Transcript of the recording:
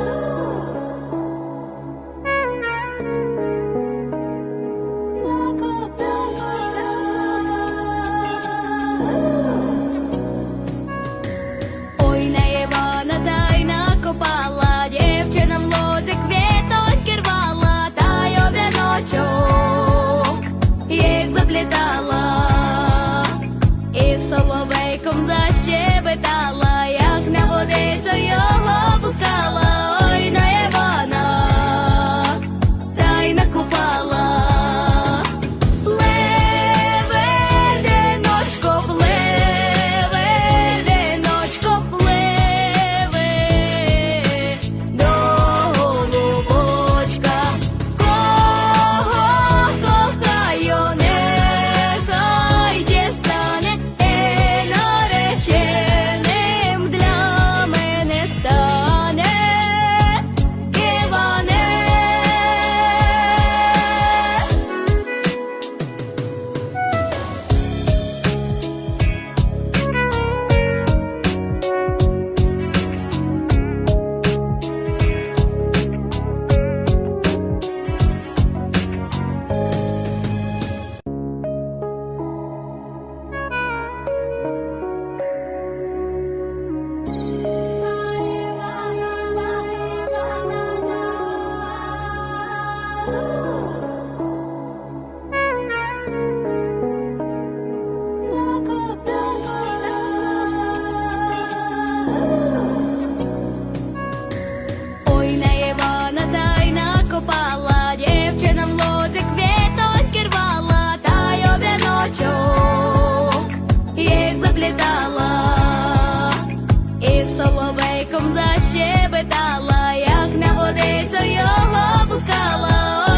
Oh. лайком защебетала, як на водицю його пускала.